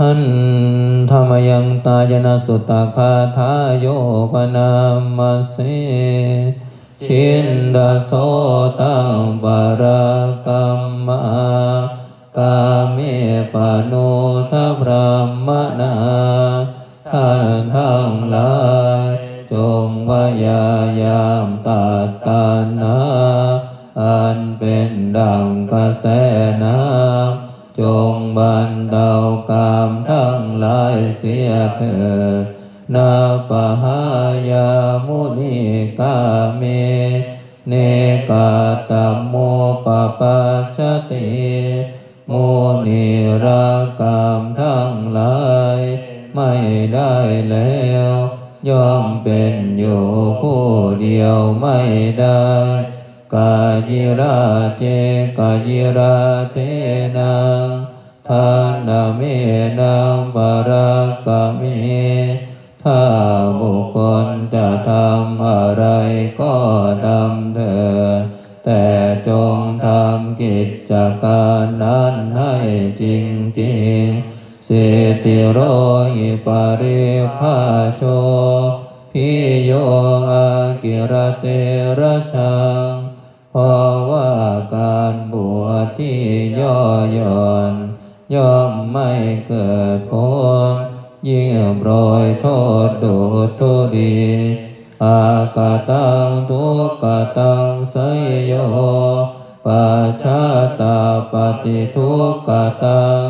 หันธรรมยังตายนาสุตตาคาทายโยปนามาเสชินดาโสตังบารากรรมากาเมปโนทัพรามนาท่านทั้งหลายจงพยายามตัดตานาอันเป็นดังกระแสน้ำ จงบันเดากามทั้งหลายเสียเถิดนาปหายามุนิกาเม เนกาตโมปปัจจติโมนิรากามทั้งหลาย ไม่ได้แล้ว ย่อมเป็นอยู่ผู้เดียวไม่ได้กายิราเจกายิราเทนา มนังปารักกามิถ้าบุคคลจะทำอะไรก็ทำเถิดแต่จงทำกิจการนั้นให้จริงจริงสิติโรหิปาริภาโชพิโยอากิรเตระชังเพราะว่าการบวชที่ย่อหย่อน ย่อมไม่เกิดผลยิ่งโปรยโทษดูทุดีอากาตังทุกขตังสยโยปัจชาตาปฏิทุกขตัง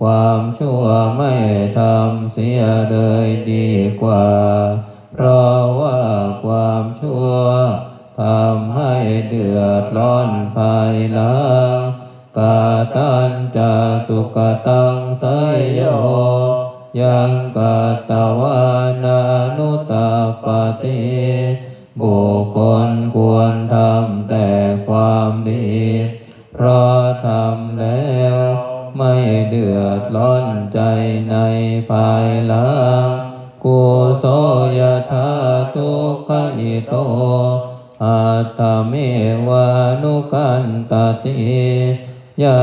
ความชั่วไม่ทำเสียเลยดีกว่า เพราะว่าความชั่วทำให้เดือดร้อนภายหลัง กาตันจะสุขตังไสยโยยังกาตวานานุตตาปฏิบุคคลควรทำแต่ความดี เพราะทำแล้วไม่เดือดร้อนใจในภายหลังกุโสยธาทุกขิโตอัตตเมวานุกันตติ ยา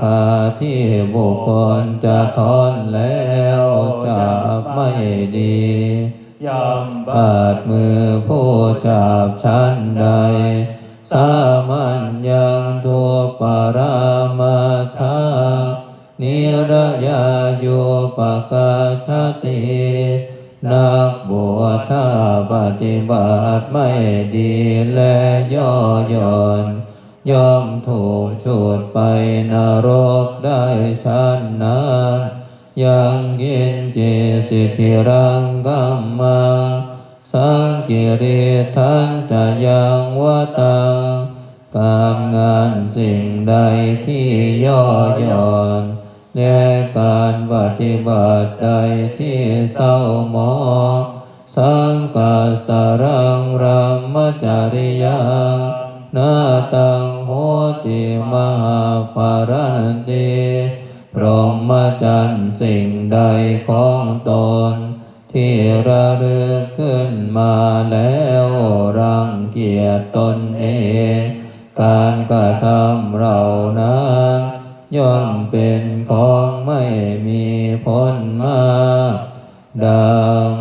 คาที่บุคคลจะทอนแล้วจะไม่ดียามบาดมือผู้จับชั้นใด สามัญยังตัวปารามาทานิรยาโยปกาชตินักบวชถ้าปฏิบัติไม่ดีและย่อหย่อน ย่อมถูกฉุดไปนรกได้ชั้นนั้นยังยินเจสิทธิรังกัมมังสังกิริทันจะยังวตังการงานสิ่งใดที่ย่อหย่อนและการปฏิบัติใดที่เศร้าหมอง สังกัสสรังรัมจาริยัง นาตังโหติมหาภารันติพรหมจันทร์สิ่งใดของตน ที่ระลึกขึ้นมาแล้วรังเกียจตนเองการกระทำเรานั้นย่อมเป็นของไม่มีผลมาดัง